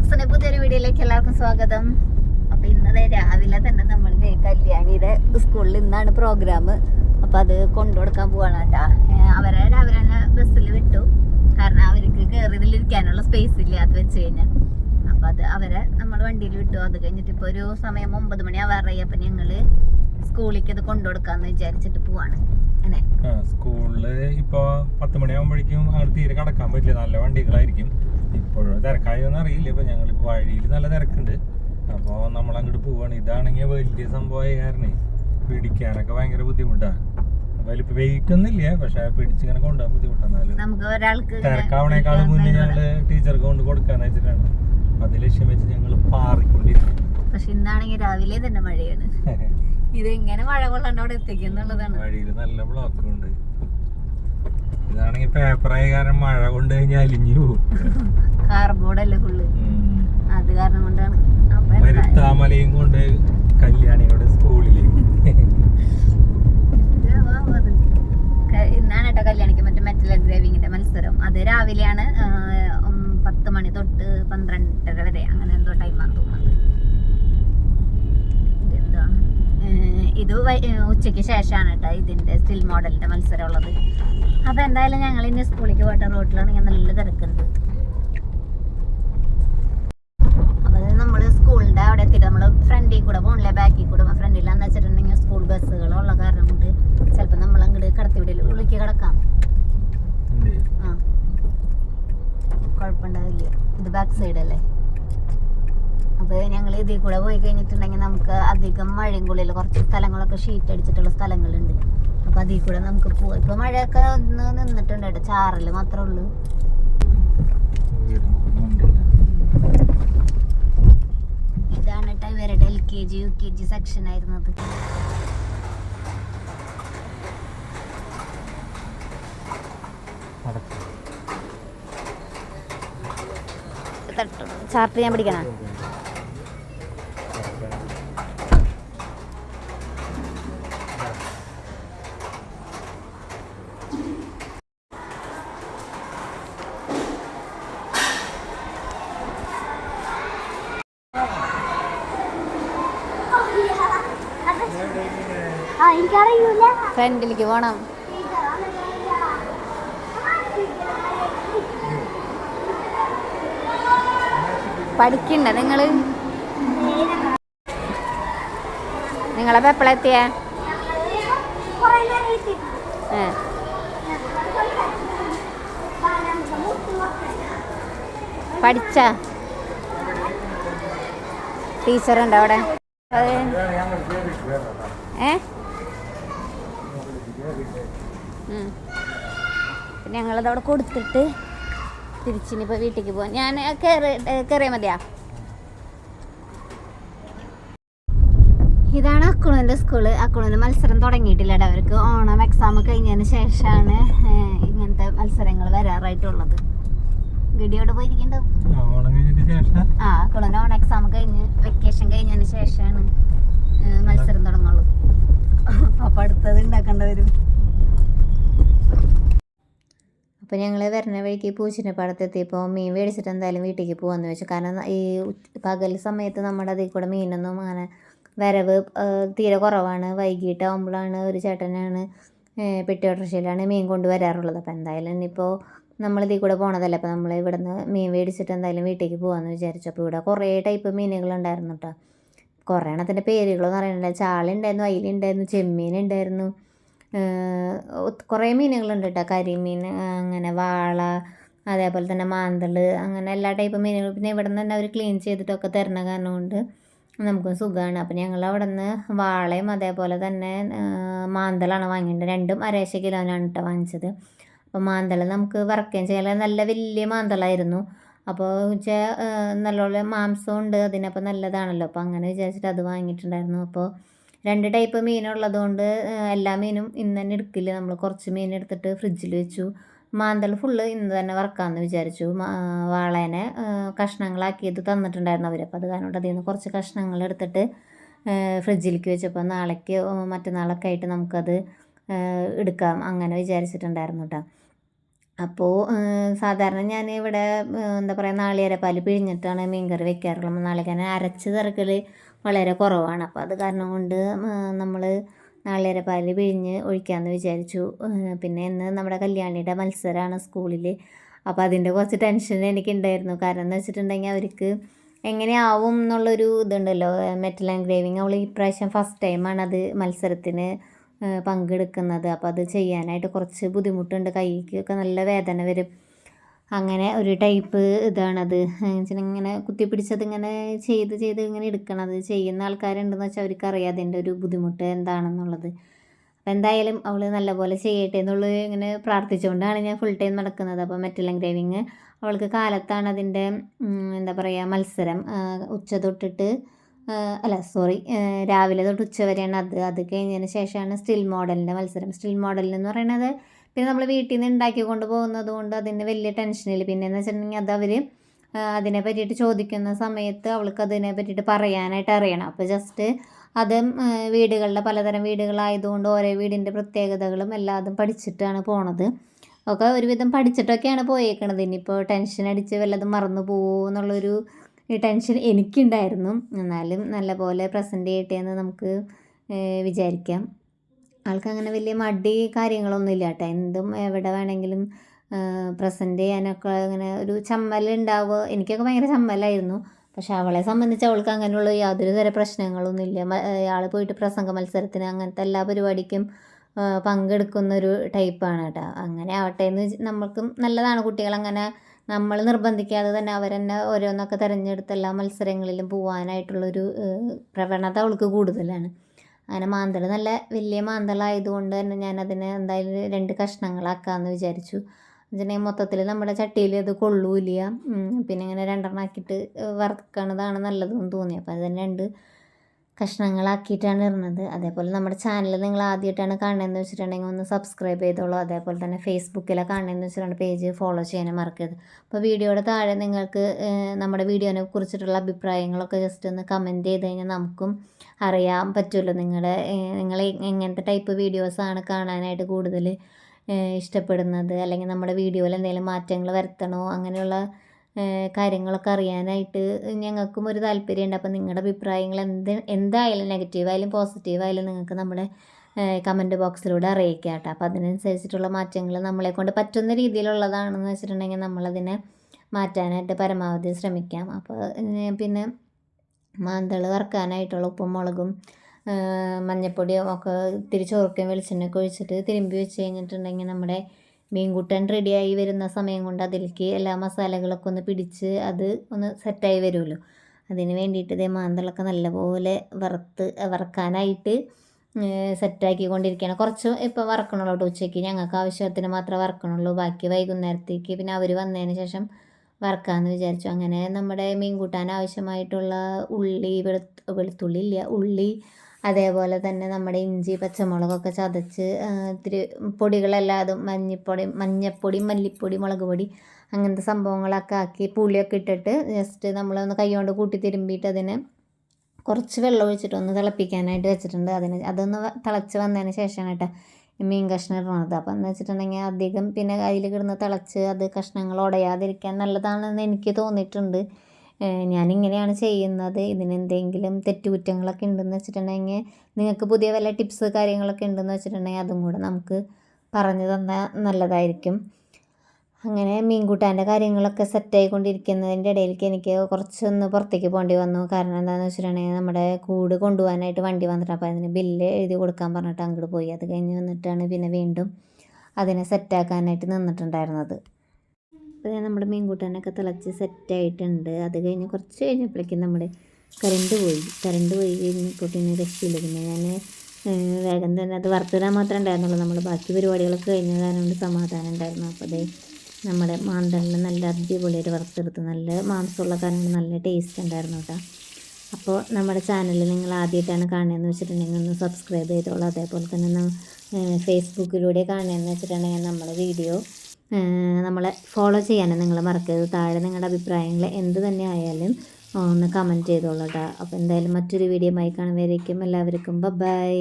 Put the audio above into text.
വ്ളോഗ്സിന്റെ പുതിയൊരു വീഡിയോയിലേക്ക് എല്ലാവർക്കും സ്വാഗതം. അപ്പൊ ഇന്നലെ രാവിലെ തന്നെ നമ്മളുടെ കല്യാണിയുടെ സ്കൂളിൽ ഇന്നാണ് പ്രോഗ്രാം അപ്പൊ അത് കൊണ്ടുകൊടുക്കാൻ പോവാണ് കേട്ടാ. അവരെ രാവിലെ തന്നെ ബസ്സിൽ വിട്ടു. കാരണം അവർക്ക് കയറിയതിലിരിക്കാനുള്ള സ്പേസ് ഇല്ല അത് വെച്ച് കഴിഞ്ഞാൽ. അപ്പൊ അത് അവരെ നമ്മൾ വണ്ടിയിൽ വിട്ടു. അത് കഴിഞ്ഞിട്ട് ഇപ്പൊ ഒരു സമയം ഒമ്പത് മണി ആവാറായി. അപ്പൊ ഞങ്ങൾ സ്കൂളിലേക്ക് അത് കൊണ്ടുകൊടുക്കാന്ന് വിചാരിച്ചിട്ട് പോവാണ്. സ്കൂളിൽ ഇപ്പൊ പത്ത് മണിയാകുമ്പോഴേക്കും തീരെ കടക്കാൻ പറ്റില്ല. നല്ല വണ്ടികളായിരിക്കും. ഇപ്പോഴും തിരക്കായോന്ന് അറിയില്ല ഇപ്പൊ ഞങ്ങൾ വഴിയിൽ നല്ല തിരക്കുണ്ട്. അപ്പോൾ നമ്മൾ അങ്ങോട്ട് പോവാണ്. ഇതാണെങ്കിൽ വലിയ സംഭവമായ കാരണേ പിടിക്കാനൊക്കെ ഭയങ്കര ബുദ്ധിമുട്ടാണ്. വലിയ വെയിറ്റ് ഒന്നും ഇല്ല. പക്ഷെ പിടിച്ചിങ്ങനെ കൊണ്ടുപോകാൻ ബുദ്ധിമുട്ടാണ്. തിരക്കാവണേക്കാളും മുന്നേ ഞങ്ങൾ ടീച്ചർക്ക് കൊണ്ട് കൊടുക്കാന്ന് വെച്ചിട്ടാണ്. അത് ലക്ഷ്യം വെച്ച് ഞങ്ങൾ പാറിക്കൊണ്ടിരിക്കും പക്ഷെ ഇന്നാണെങ്കിൽ രാവിലെ തന്നെ മഴയാണ്. ഇത് എങ്ങനെ മഴ കൊള്ളാണ്ട് അവിടെ എത്തിക്കുന്നുള്ളതാണ്. വഴിയിൽ നല്ല ബ്ലോക്കും ഉണ്ട്. ഇതാണെങ്കിൽ പേപ്പറായ കാരണം മഴ കൊണ്ട് കഴിഞ്ഞാൽ അലിഞ്ഞു പോകും കാർബോർഡല്ലേ ഫുള്ള് ഉം. അത് കാരണം കൊണ്ടാണ്. അപ്പൊ മരുത്താമലയും കൊണ്ട് കല്യാണിയുടെ സ്കൂളിലേക്ക് ഇന്നാണ് കേട്ടോ കല്യാണിക്ക് മറ്റേ മെറ്റൽ എൻഗ്രേവിങ്ങിന്റെ മത്സരം. അത് രാവിലെയാണ് പത്ത് മണി തൊട്ട് പന്ത്രണ്ടര വരെ. അങ്ങനെ എന്തോ ടൈമാണ് തോന്നുന്നത് ഏഹ് ഇത് ഉച്ചയ്ക്ക് ശേഷമാണ് കേട്ടോ ഇതിന്റെ സ്റ്റിൽ മോഡലിന്റെ മത്സരം ഉള്ളത് അപ്പോൾ എന്തായാലും ഞങ്ങൾ ഇനി സ്കൂളിലേക്ക് പോയിട്ട് റോഡിലാണെങ്കിൽ നല്ല തിരക്കുണ്ട്. അപ്പോൾ നമ്മൾ സ്കൂളിന്റെ സ്കൂളിന്റെ അവിടെ എത്തിയിട്ട് നമ്മൾ ഫ്രണ്ടിൽ കൂടെ പോകണില്ലേ ബാക്കിൽ കൂടെ ഫ്രണ്ടിലാന്ന് വെച്ചിട്ടുണ്ടെങ്കിൽ സ്കൂൾ ബസ്സുകളുള്ള കാരണം കൊണ്ട് ചിലപ്പോൾ നമ്മൾ അങ്ങോട്ട് കടത്തിവിടൽ ഉള്ളിലേക്ക് കിടക്കാം. ആ. കുഴപ്പമുണ്ടാവില്ല. ഇത് ബാക്ക് സൈഡ് അല്ലേ അപ്പൊ ഞങ്ങൾ ഇതിൽ കൂടെ പോയി കഴിഞ്ഞിട്ടുണ്ടെങ്കിൽ നമുക്ക് അധികം മഴയും കുള്ളിൽ കുറച്ച് സ്ഥലങ്ങളൊക്കെ ഷീറ്റ് അടിച്ചിട്ടുള്ള സ്ഥലങ്ങളുണ്ട്. അപ്പോൾ അതിൽ കൂടെ നമുക്ക് പോവാം. ഇപ്പോൾ മഴയൊക്കെ ഒന്ന് നിന്നിട്ടുണ്ട് കേട്ടോ. ചാറിൽ മാത്രമേ ഉള്ളൂ. ഇതാണ് കേട്ടോ ഇവരുടെ L K G U K G section ആയിരുന്നത്. ചാർട്ട് ഞാൻ പിടിക്കണം? ഫ്രണ്ടിലേക്ക് പോണം. പഠിക്കണ്ട നിങ്ങൾ? നിങ്ങളെ പെപ്പളെത്തിയ പഠിച്ച? ടീച്ചറുണ്ടോ അവിടെ? ഏ. പിന്നെ ഞങ്ങളത് അവിടെ കൊടുത്തിട്ട് തിരിച്ചിനിപ്പോൾ വീട്ടിലേക്ക് പോകാം ഞാൻ കയറി കയറിയാൽ മതിയാ? ഇതാണ് അക്കുളുവിന്റെ സ്കൂൾ. അക്കുളുവിന് മത്സരം തുടങ്ങിയിട്ടില്ല ട്ടോ. അവർക്ക് ഓണം എക്സാം കഴിഞ്ഞതിന് ശേഷമാണ് ഇങ്ങനത്തെ മത്സരങ്ങൾ വരാറായിട്ടുള്ളത്. ഗഡിയോട് പോയിരിക്കണ്ടോ? ആ, ഓണം കഴിഞ്ഞിട്ട് ശേഷം? ആ അക്കുളുവിന്റെ ഓണം എക്സാം കഴിഞ്ഞ് വെക്കേഷൻ കഴിഞ്ഞതിന് ശേഷമാണ് മത്സരം തുടങ്ങുള്ളൂ. അപ്പോൾ അടുത്തത് ഉണ്ടാക്കേണ്ടി വരും. അപ്പോൾ ഞങ്ങൾ വരുന്ന വഴിക്ക് പൂച്ചിന്റെ പാടത്തെത്തിയപ്പോൾ മീൻ മേടിച്ചിട്ട് എന്തായാലും വീട്ടിലേക്ക് പോകാമെന്ന് വെച്ചു. കാരണം ഈ പകൽ സമയത്ത് നമ്മുടെ അതിൽ കൂടെ മീനൊന്നും അങ്ങനെ വരവ് തീരെ കുറവാണ്. വൈകിട്ടാകുമ്പോഴാണ് ഒരു ചേട്ടനാണ് പെട്ടി ഓട്ടോറിക്ഷയിലാണ് മീൻ കൊണ്ടുവരാറുള്ളത്. അപ്പോൾ എന്തായാലും ഇനിയിപ്പോൾ നമ്മൾ ഇതിൽ കൂടെ പോണതല്ലേ. അപ്പോൾ നമ്മൾ ഇവിടുന്ന് മീൻ മേടിച്ചിട്ട് എന്തായാലും വീട്ടിലേക്ക് പോകാമെന്ന് വിചാരിച്ചു. അപ്പോൾ ഇവിടെ കുറേ ടൈപ്പ് മീനുകളുണ്ടായിരുന്നു കേട്ടോ കുറേ എണ്ണത്തിന്റെ പേരുകളെന്ന് അറിയണില്ല ചാളുണ്ടായിരുന്നു അയിലുണ്ടായിരുന്നു ചെമ്മീൻ ഉണ്ടായിരുന്നു കുറേ മീനുകളുണ്ട് കേട്ടോ കരിമീൻ അങ്ങനെ വാള അതേപോലെ തന്നെ മാന്തൾ അങ്ങനെ എല്ലാ ടൈപ്പ് മീനുകൾ പിന്നെ ഇവിടെ നിന്ന് തന്നെ അവർ ക്ലീൻ ചെയ്തിട്ടൊക്കെ തരണ കാരണം കൊണ്ട് നമുക്ക് സുഖമാണ് അപ്പം ഞങ്ങൾ അവിടെ നിന്ന് വാളയും അതേപോലെ തന്നെ മാന്തളാണ് വാങ്ങിയിട്ടുണ്ട് രണ്ടും അരേശ കിലോനാണ് കേട്ടോ വാങ്ങിച്ചത്. അപ്പോൾ മാന്തള നമുക്ക് വറക്കുകയും ചെയ്യാൻ നല്ല വലിയ മാന്തളായിരുന്നു. അപ്പോൾ വെച്ചാൽ നല്ലോണം മാംസം ഉണ്ട് അതിനപ്പോൾ നല്ലതാണല്ലോ. അപ്പോൾ അങ്ങനെ വിചാരിച്ചിട്ട് അത് വാങ്ങിയിട്ടുണ്ടായിരുന്നു. അപ്പോൾ രണ്ട് ടൈപ്പ് മീനുള്ളത് കൊണ്ട് എല്ലാ മീനും ഇന്ന് തന്നെ എടുക്കില്ല. നമ്മൾ കുറച്ച് മീൻ എടുത്തിട്ട് ഫ്രിഡ്ജിൽ വെച്ചു. മാന്തൽ ഫുള്ള് ഇന്ന് തന്നെ വറക്കാമെന്ന് വിചാരിച്ചു. വാളേനെ കഷ്ണങ്ങളാക്കിയത് തന്നിട്ടുണ്ടായിരുന്നു അവർ അപ്പോൾ അത് കാരണം അതിൽ നിന്ന് കുറച്ച് കഷ്ണങ്ങൾ എടുത്തിട്ട് ഫ്രിഡ്ജിലേക്ക് വെച്ചപ്പോൾ നാളേക്ക് മറ്റന്നാളൊക്കെ ആയിട്ട് നമുക്കത് എടുക്കാം. അങ്ങനെ വിചാരിച്ചിട്ടുണ്ടായിരുന്നു കേട്ടോ അപ്പോൾ സാധാരണ ഞാൻ ഇവിടെ എന്താ പറയുക നാളികേരപ്പാൽ പിഴിഞ്ഞിട്ടാണ് മീൻകറി വെക്കാറുള്ളത്. നാളികേരം അരച്ച് ചേർക്കൽ വളരെ കുറവാണ്. അപ്പോൾ അത് കാരണം കൊണ്ട് നമ്മൾ നാളികേരപ്പാൽ പിഴിഞ്ഞ് ഒഴിക്കാമെന്ന് വിചാരിച്ചു. പിന്നെ ഇന്ന് നമ്മുടെ കല്യാണിയുടെ മത്സരമാണ് സ്കൂളിൽ അപ്പോൾ അതിന്റെ കുറച്ച് ടെൻഷൻ എനിക്കുണ്ടായിരുന്നു. കാരണം എന്ന് വെച്ചിട്ടുണ്ടെങ്കിൽ അവർക്ക് എങ്ങനെയാവും എന്നുള്ളൊരു ഇതുണ്ടല്ലോ മെറ്റൽ എൻഗ്രേവിങ് അവൾ ഇപ്രാവശ്യം ഫസ്റ്റ് ടൈമാണ് അത് മത്സരത്തിന് പങ്കെടുക്കുന്നത്. അപ്പോൾ അത് ചെയ്യാനായിട്ട് കുറച്ച് ബുദ്ധിമുട്ടുണ്ട്. കൈക്കൊക്കെ നല്ല വേദന വരും. അങ്ങനെ ഒരു ടൈപ്പ് ഇതാണത്. ഇങ്ങനെ കുത്തിപ്പിടിച്ചത് ഇങ്ങനെ ചെയ്ത് ചെയ്ത് ഇങ്ങനെ എടുക്കണത്. ചെയ്യുന്ന ആൾക്കാരുണ്ടെന്ന് വെച്ചാൽ അവർക്ക് അറിയാം അതിന്റെ ഒരു ബുദ്ധിമുട്ട് എന്താണെന്നുള്ളത്. അപ്പോൾ എന്തായാലും അവൾ നല്ലപോലെ ചെയ്യട്ടെ എന്നുള്ളത് ഇങ്ങനെ പ്രാർത്ഥിച്ചുകൊണ്ടാണ് ഞാൻ ഫുൾ ടൈം നടക്കുന്നത്. അപ്പോൾ മെറ്റൽ എൻഗ്രേവിങ് അവൾക്ക് കാലത്താണ് അതിന്റെ എന്താ പറയുക മത്സരം. ഉച്ച തൊട്ടിട്ട് അല്ല സോറി രാവിലെ തൊട്ട് ഉച്ച വരെയാണ് അത്. അത് കഴിഞ്ഞതിന് ശേഷമാണ് സ്റ്റിൽ മോഡലിന്റെ മത്സരം. സ്റ്റിൽ മോഡലിൽ എന്ന് പറയുന്നത് പിന്നെ നമ്മൾ വീട്ടിൽ നിന്ന് ഉണ്ടാക്കി കൊണ്ട് പോകുന്നത് കൊണ്ട് അതിന് വലിയ ടെൻഷനില്ല പിന്നെ എന്ന് വെച്ചിട്ടുണ്ടെങ്കിൽ അത് അവർ അതിനെ പറ്റിയിട്ട് ചോദിക്കുന്ന സമയത്ത് അവൾക്ക് അതിനെ പറ്റിയിട്ട് പറയാനായിട്ട് അറിയണം. അപ്പോൾ ജസ്റ്റ് അത് വീടുകളിലെ പലതരം വീടുകളായതുകൊണ്ട് ഓരോ വീടിന്റെ പ്രത്യേകതകളും എല്ലാതും പഠിച്ചിട്ടാണ് പോണത്. ഒക്കെ ഒരുവിധം പഠിച്ചിട്ടൊക്കെയാണ് പോയേക്കണത്. ഇനിയിപ്പോൾ ടെൻഷൻ അടിച്ച് വല്ലതും മറന്നു പോകുമോ എന്നുള്ളൊരു ഈ ടെൻഷൻ എനിക്കുണ്ടായിരുന്നു. എന്നാലും നല്ലപോലെ പ്രസന്റ് ചെയ്യട്ടെ എന്ന് നമുക്ക് വിചാരിക്കാം. ആൾക്കങ്ങനെ വലിയ മടി കാര്യങ്ങളൊന്നും ഇല്ല കേട്ടോ. എന്തും എവിടെ വേണമെങ്കിലും പ്രസന്റ് ചെയ്യാനൊക്കെ അങ്ങനെ ഒരു ചമ്മലുണ്ടാവുക എനിക്കൊക്കെ ഭയങ്കര ചമ്മലായിരുന്നു. പക്ഷെ അവളെ സംബന്ധിച്ച് അവൾക്ക് അങ്ങനെയുള്ള യാതൊരു തര പ്രശ്നങ്ങളൊന്നും ഇല്ല അയാൾ പോയിട്ട് പ്രസംഗ മത്സരത്തിന് അങ്ങനത്തെ എല്ലാ പരിപാടിക്കും പങ്കെടുക്കുന്ന ഒരു ടൈപ്പാണ് കേട്ടോ. അങ്ങനെ ആവട്ടെ എന്ന് നമ്മൾക്കും നല്ലതാണ് കുട്ടികൾ അങ്ങനെ നമ്മൾ നിർബന്ധിക്കാതെ തന്നെ അവർ അവരെന്നെ ഓരോന്നൊക്കെ തിരഞ്ഞെടുത്ത് എല്ലാ മത്സരങ്ങളിലും പോകാനായിട്ടുള്ളൊരു പ്രവണത അവൾക്ക് കൂടുതലാണ്. അങ്ങനെ മാന്തൽ നല്ല വലിയ മാന്തളായതുകൊണ്ട് തന്നെ ഞാൻ അതിനെ എന്തായാലും രണ്ട് കഷ്ണങ്ങളാക്കാമെന്ന് വിചാരിച്ചു. എന്നുവെച്ചിട്ടുണ്ടെങ്കിൽ മൊത്തത്തിൽ നമ്മുടെ ചട്ടിയിൽ അത് കൊള്ളൂല ഉം, പിന്നെ ഇങ്ങനെ രണ്ടെണ്ണം ആക്കിയിട്ട് വറുക്കണതാണ് നല്ലതെന്ന് തോന്നി. അപ്പോൾ അത് തന്നെ രണ്ട് കഷ്ണങ്ങളാക്കിയിട്ടാണ് ഇടുന്നത്. അതേപോലെ നമ്മുടെ ചാനൽ നിങ്ങൾ ആദ്യമായിട്ടാണ് കാണുന്നതെന്ന് വെച്ചിട്ടുണ്ടെങ്കിൽ ഒന്ന് സബ്സ്ക്രൈബ് ചെയ്തോളൂ. അതേപോലെ തന്നെ ഫേസ്ബുക്കിലെ കാണുന്നതെന്ന് വെച്ചിട്ടുണ്ടെങ്കിൽ പേജ് ഫോളോ ചെയ്യാനും മറക്കരുത്. അപ്പോൾ വീഡിയോയുടെ താഴെ നിങ്ങൾക്ക് നമ്മുടെ വീഡിയോനെ കുറിച്ചിട്ടുള്ള അഭിപ്രായങ്ങളൊക്കെ ജസ്റ്റ് ഒന്ന് കമന്റ് ചെയ്ത് കഴിഞ്ഞാൽ നമുക്കും അറിയാൻ പറ്റുമല്ലോ നിങ്ങൾ നിങ്ങൾ എങ്ങനത്തെ ടൈപ്പ് വീഡിയോസാണ് കാണാനായിട്ട് കൂടുതൽ ഇഷ്ടപ്പെടുന്നത്. അല്ലെങ്കിൽ നമ്മുടെ വീഡിയോയിൽ എന്തെങ്കിലും മാറ്റങ്ങൾ വരുത്തണോ? അങ്ങനെയുള്ള കാര്യങ്ങളൊക്കെ അറിയാനായിട്ട് ഞങ്ങൾക്കും ഒരു താല്പര്യമുണ്ട്. അപ്പം നിങ്ങളുടെ അഭിപ്രായങ്ങൾ എന്ത് എന്തായാലും നെഗറ്റീവായാലും പോസിറ്റീവായാലും നിങ്ങൾക്ക് നമ്മുടെ കമന്റ് ബോക്സിലൂടെ അറിയിക്കുക കേട്ടോ. അപ്പോൾ അതിനനുസരിച്ചിട്ടുള്ള മാറ്റങ്ങൾ നമ്മളെ കൊണ്ട് പറ്റുന്ന രീതിയിലുള്ളതാണെന്ന് വെച്ചിട്ടുണ്ടെങ്കിൽ നമ്മളതിനെ മാറ്റാനായിട്ട് പരമാവധി ശ്രമിക്കാം. അപ്പോൾ പിന്നെ മാന്തൾ വറുക്കാനായിട്ടുള്ള ഉപ്പും മുളകും മഞ്ഞപ്പൊടിയും ഒക്കെ ഇത്തിരി ചോർക്കയും വെളിച്ചെണ്ണയൊക്കെ ഒഴിച്ചിട്ട് തിരുമ്പി വെച്ച് കഴിഞ്ഞിട്ടുണ്ടെങ്കിൽ നമ്മുടെ മീൻകൂട്ടൻ റെഡിയായി വരുന്ന സമയം കൊണ്ട് അതിലേക്ക് എല്ലാ മസാലകളൊക്കെ ഒന്ന് പിടിച്ച് അത് ഒന്ന് സെറ്റായി വരുമല്ലോ. അതിന് വേണ്ടിയിട്ട് ഇതേ മാന്തളൊക്കെ നല്ലപോലെ വറുത്ത് വറക്കാനായിട്ട് സെറ്റാക്കി കൊണ്ടിരിക്കുകയാണ്. കുറച്ച് ഇപ്പോൾ വറക്കണുള്ളൂ കേട്ടോ ഉച്ചയ്ക്ക്. ഞങ്ങൾക്ക് ആവശ്യത്തിന് മാത്രമേ വറക്കണുള്ളൂ. ബാക്കി വൈകുന്നേരത്തേക്ക് പിന്നെ അവർ വന്നതിന് ശേഷം വറക്കാമെന്ന് വിചാരിച്ചു. അങ്ങനെ നമ്മുടെ മീൻ കൂട്ടാൻ ആവശ്യമായിട്ടുള്ള ഉള്ളി വെളുത്ത് വെളുത്തുള്ളി ഇല്ല ഉള്ളി അതേപോലെ തന്നെ നമ്മുടെ ഇഞ്ചി പച്ചമുളകൊക്കെ ചതച്ച് ഇത്തിരി ഇത്തിരി അതും മഞ്ഞപ്പൊടി മഞ്ഞപ്പൊടി മല്ലിപ്പൊടി മുളക് പൊടി അങ്ങനത്തെ സംഭവങ്ങളൊക്കെ ആക്കി പുളിയൊക്കെ ഇട്ടിട്ട് ജസ്റ്റ് നമ്മളൊന്ന് കൈ കൊണ്ട് കൂട്ടി തിരുമ്പിയിട്ട് അതിനെ കുറച്ച് വെള്ളം ഒഴിച്ചിട്ട് ഒന്ന് തിളപ്പിക്കാനായിട്ട് വെച്ചിട്ടുണ്ട്. അതിന് അതൊന്ന് തിളച്ച് വന്നതിന് ശേഷമാണ് കേട്ടോ മീൻ കഷ്ണം ഇടുന്നത്. അപ്പം എന്ന് വെച്ചിട്ടുണ്ടെങ്കിൽ അധികം പിന്നെ അതിൽ കിടന്ന് തിളച്ച് അത് കഷ്ണങ്ങൾ ഉടയാതിരിക്കാൻ നല്ലതാണെന്ന് എനിക്ക് തോന്നിയിട്ടുണ്ട്. ഞാനിങ്ങനെയാണ് ചെയ്യുന്നത്. ഇതിനെന്തെങ്കിലും തെറ്റുകുറ്റങ്ങളൊക്കെ ഉണ്ടെന്ന് വെച്ചിട്ടുണ്ടെങ്കിൽ നിങ്ങൾക്ക് പുതിയ വല്ല ടിപ്സ് കാര്യങ്ങളൊക്കെ ഉണ്ടെന്ന് വെച്ചിട്ടുണ്ടെങ്കിൽ അതും കൂടെ നമുക്ക് പറഞ്ഞു തന്നാൽ നല്ലതായിരിക്കും. അങ്ങനെ മീൻകൂട്ടാന്റെ കാര്യങ്ങളൊക്കെ സെറ്റായിക്കൊണ്ടിരിക്കുന്നതിന്റെ ഇടയിലേക്ക് എനിക്ക് കുറച്ചൊന്ന് പുറത്തേക്ക് പോകേണ്ടി വന്നു. കാരണം എന്താണെന്ന് വെച്ചിട്ടുണ്ടെങ്കിൽ നമ്മുടെ കൂട് കൊണ്ടുപോകാനായിട്ട് വണ്ടി വന്നിട്ട് അപ്പോൾ അതിന് ബില്ല് എഴുതി കൊടുക്കാൻ പറഞ്ഞിട്ട് അങ്ങോട്ട് പോയി. അത് കഴിഞ്ഞ് വന്നിട്ടാണ് പിന്നെ വീണ്ടും അതിനെ സെറ്റാക്കാനായിട്ട് നിന്നിട്ടുണ്ടായിരുന്നത്. അപ്പോൾ നമ്മുടെ മീൻകൂട്ടാനൊക്കെ തിളച്ച് സെറ്റായിട്ടുണ്ട്. അത് കഴിഞ്ഞ് കുറച്ച് കഴിഞ്ഞപ്പോഴേക്കും നമ്മുടെ കറണ്ട് പോയി. കറണ്ട് പോയി കഴിഞ്ഞപ്പോൾ പിന്നെ രക്ഷയില്ല. പിന്നെ ഞാൻ വേഗം തന്നെ അത് വറുത്തിടാൻ മാത്രമേ ഉണ്ടായിരുന്നുള്ളൂ. നമ്മൾ ബാക്കി പരിപാടികളൊക്കെ കഴിഞ്ഞ കാരണം സമാധാനം ഉണ്ടായിരുന്നു. അപ്പോൾ അതേ നമ്മുടെ മാന്തളിൽ നല്ല അടിപൊളിയായിട്ട് വറുത്തെടുത്ത് നല്ല മാംസമുള്ള കാരണം നല്ല ടേസ്റ്റ് ഉണ്ടായിരുന്നു കേട്ടോ. അപ്പോൾ നമ്മുടെ ചാനൽ നിങ്ങൾ ആദ്യമായിട്ടാണ് കാണുന്നതെന്ന് വെച്ചിട്ടുണ്ടെങ്കിൽ ഒന്ന് സബ്സ്ക്രൈബ് ചെയ്തോളൂ. അതേപോലെ തന്നെ ഫേസ്ബുക്കിലൂടെ കാണുന്നതെന്ന് വെച്ചിട്ടുണ്ടെങ്കിൽ നമ്മളെ വീഡിയോ നമ്മളെ ഫോളോ ചെയ്യാനും നിങ്ങൾ മറക്കരുത്. താഴെ നിങ്ങളുടെ അഭിപ്രായങ്ങൾ എന്ത് തന്നെ ആയാലും ഒന്ന് കമന്റ് ചെയ്തോളൂ കേട്ടോ അപ്പോൾ എന്തായാലും മറ്റൊരു വീഡിയോ ആയി കാണുമ്പോഴേക്കും എല്ലാവർക്കും ബൈ